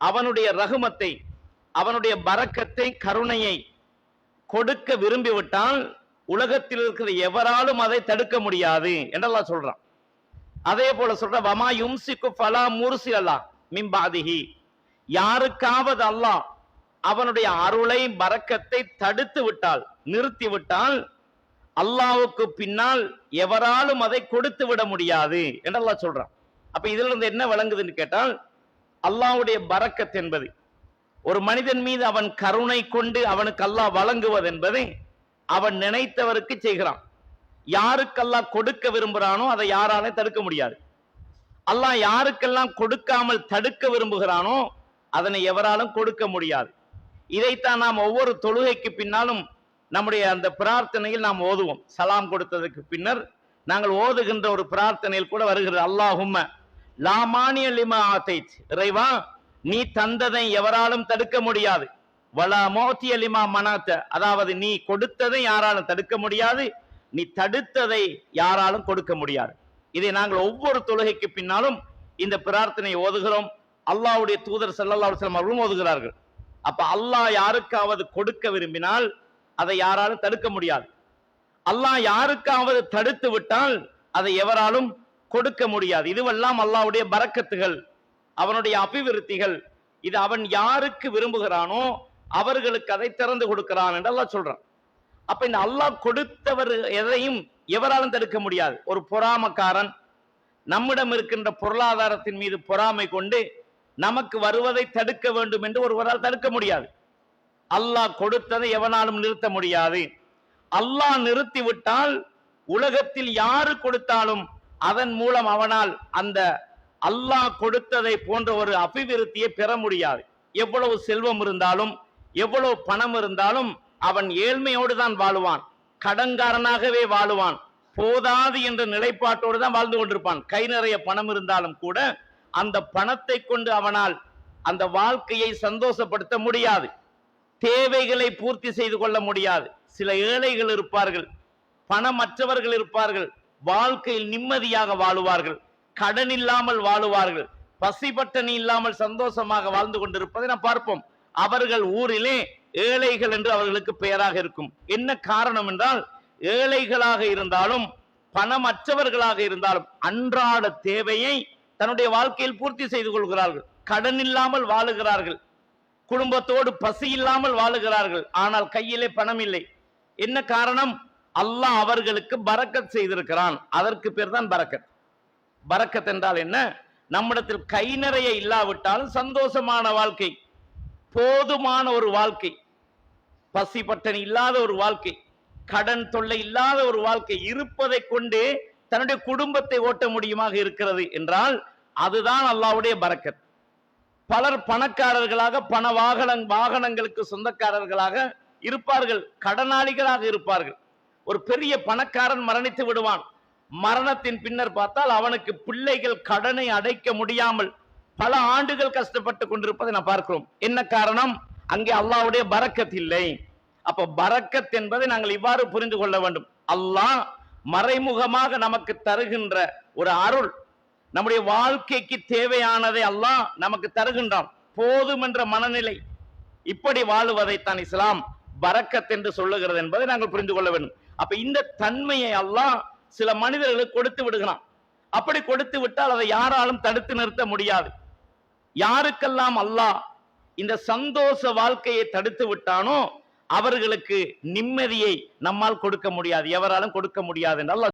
அவனுடைய ரகுமத்தை அவனுடைய பரக்கத்தை கருணையை கொடுக்க விரும்பிவிட்டால் உலகத்தில் இருக்கிற எவராலும் அதை தடுக்க முடியாது என்றெல்லாம் சொல்றான். அதே போல சொல்ற வமா யும்சிக்கு பலா முர்சி அல்லா மிம்பாதிகி யாருக்காவது அல்லாஹ் அவனுடைய அருளை பரக்கத்தை தடுத்து விட்டால் நிறுத்தி விட்டால் அல்லாவுக்கு பின்னால் எவராலும் அதை கொடுத்து விட முடியாது என்றெல்லாம் சொல்றான். அப்ப இதுல இருந்து என்ன விளங்குதுன்னு கேட்டால் அல்லாஹ்வுடைய பறக்கத் என்பது. ஒரு மனிதன் மீது அவன் கருணை கொண்டு அவனுக்கு அல்லாஹ் வழங்குவது என்பதை அவன் நினைத்தவருக்கு செய்கிறான். யாருக்கெல்லாம் கொடுக்க விரும்புகிறானோ அதை யாராலே தடுக்க முடியாது. அல்லாஹ் யாருக்கெல்லாம் கொடுக்காமல் தடுக்க விரும்புகிறானோ அதனை எவராலும் கொடுக்க முடியாது. இதைத்தான் நாம் ஒவ்வொரு தொழுகைக்கு பின்னாலும் நம்முடைய அந்த பிரார்த்தனையில் நாம் ஓதுவோம். சலாம் கொடுத்ததுக்கு பின்னர் நாங்கள் ஓதுகின்ற ஒரு பிரார்த்தனையில் கூட வருகிறது அல்லாஹும்ம லாமானிய லிமா ஆத்தைத். இறைவா நீ தந்ததை எவராலும் தடுக்க முடியாது. வலா மோத்திய லிமா மனாத்த. அதாவது நீ கொடுத்ததை யாராலும் தடுக்க முடியாது. நீ தடுத்ததை யாராலும் கொடுக்க முடியாது. இதை நாங்கள் ஒவ்வொரு தொழுகைக்கு பின்னாலும் இந்த பிரார்த்தனையை ஓதுகிறோம். அல்லாஹ்வுடைய தூதர் செல்லல்லா அலைஹி அவர்களும் ஓதுகிறார்கள். அப்ப அல்லாஹ் யாருக்காவது கொடுக்க விரும்பினால் அதை யாராலும் தடுக்க முடியாது. அல்லாஹ் யாருக்காவது தடுத்து விட்டால் அதை எவராலும் கொடுக்க முடியாது. இதுவெல்லாம் அல்லாவுடைய பறக்கத்துகள் அவனுடைய அபிவிருத்திகள். இது அவன் யாருக்கு விரும்புகிறானோ அவர்களுக்கு அதை திறந்து கொடுக்கிறான் என்று அல்லாஹ் சொல்றான். அப்ப இந்த அல்லாஹ் கொடுத்தவர் எதையும் எவராலும் தடுக்க முடியாது. ஒரு பொறாமக்காரன் நம்மிடம் இருக்கின்ற பொருளாதாரத்தின் மீது பொறாமை கொண்டு நமக்கு வருவதை தடுக்க வேண்டும் என்று ஒருவரால் தடுக்க முடியாது. அல்லாஹ் கொடுத்ததை எவனாலும் நிறுத்த முடியாது. அல்லாஹ் நிறுத்திவிட்டால் உலகத்தில் யாரு கொடுத்தாலும் அதன் மூலம் அவனால் அந்த அல்லாஹ் கொடுத்ததை போன்ற ஒரு அபிவிருத்தியை பெற முடியாது. எவ்வளவு செல்வம் இருந்தாலும் எவ்வளவு பணம் இருந்தாலும் அவன் ஏழ்மையோடு தான் வாழுவான். கடன்காரனாகவே வாழுவான். போதாது என்ற நிலைப்பாட்டோடு தான் வாழ்ந்து கொண்டிருப்பான். கை நிறைய பணம் இருந்தாலும் கூட அந்த பணத்தை கொண்டு அவனால் அந்த வாழ்க்கையை சந்தோஷப்படுத்த முடியாது. தேவைகளை பூர்த்தி செய்து கொள்ள முடியாது. சில ஏழைகள் இருப்பார்கள். பணமற்றவர்கள் இருப்பார்கள். வாழ்க்கையில் நிம்மதியாக வாழுவார்கள். கடன் இல்லாமல் வாழுவார்கள். பசிபட்டணி இல்லாமல் சந்தோஷமாக வாழ்ந்து கொண்டிருப்பதை நாம் பார்ப்போம். அவர்கள் ஊரிலே ஏழைகள் என்று அவர்களுக்கு பெயராக இருக்கும். என்ன காரணம் என்றால் ஏழைகளாக இருந்தாலும் பணமற்றவர்களாக இருந்தாலும் அன்றாட தேவையை தன்னுடைய வாழ்க்கையில் பூர்த்தி செய்து கொள்கிறார்கள். கடன் இல்லாமல் வாழுகிறார்கள். குடும்பத்தோடு பசி இல்லாமல் வாழுகிறார்கள். ஆனால் கையிலே பணம் இல்லை. என்ன காரணம்? அல்லாஹ் அவர்களுக்கு பரக்கத் செய்திருக்கிறான். அதற்கு பேர் தான் பரக்கத் பரக்கத் என்றால் என்ன? நம்மிடத்தில் கை நிறைய இல்லாவிட்டாலும் சந்தோஷமான வாழ்க்கை போதுமான ஒரு வாழ்க்கை பசி பட்டணி இல்லாத ஒரு வாழ்க்கை கடன் தொல்லை இல்லாத ஒரு வாழ்க்கை இருப்பதை கொண்டு தன்னுடைய குடும்பத்தை ஓட்ட முடியுமாக இருக்கிறது என்றால் அதுதான் அல்லாவுடைய பரக்கத் பலர் பணக்காரர்களாக பண வாகன வாகனங்களுக்கு சொந்தக்காரர்களாக இருப்பார்கள் கடனாளிகளாக இருப்பார்கள். ஒரு பெரிய பணக்காரன் மரணித்து விடுவான். மரணத்தின் பின்னர் பார்த்தால் அவனுக்கு பிள்ளைகள் கடனை அடைக்க முடியாமல் பல ஆண்டுகள் கஷ்டப்பட்டு கொண்டிருப்பதை நான் பார்க்கிறோம். என்ன காரணம்? அங்கே அல்லாவுடைய பரக்கத் இல்லை. அப்ப பரக்கத் என்பதை நாங்கள் இவ்வாறு புரிந்து கொள்ள வேண்டும். அல்லாஹ் மறைமுகமாக நமக்கு தருகின்ற ஒரு அருள் நம்முடைய வாழ்க்கைக்கு தேவையானதை அல்லாஹ் நமக்கு தருகின்றான். போதும் என்ற மனநிலை இப்படி வாழுவதைத்தான் இஸ்லாம் பரக்கத் என்று சொல்லுகிறது என்பதை நாங்கள் புரிந்து கொள்ள வேண்டும். அப்ப இந்த தன்மையை எல்லாம் சில மனிதர்களுக்கு கொடுத்து விடுகிறான். அப்படி கொடுத்து விட்டால் அதை யாராலும் தடுத்து நிறுத்த முடியாது. யாருக்கெல்லாம் அல்லாஹ் இந்த சந்தோஷ வாழ்க்கையை தடுத்து விட்டானோ அவர்களுக்கு நிம்மதியை நம்மால் கொடுக்க முடியாது. எவராலும் கொடுக்க முடியாது. நல்லா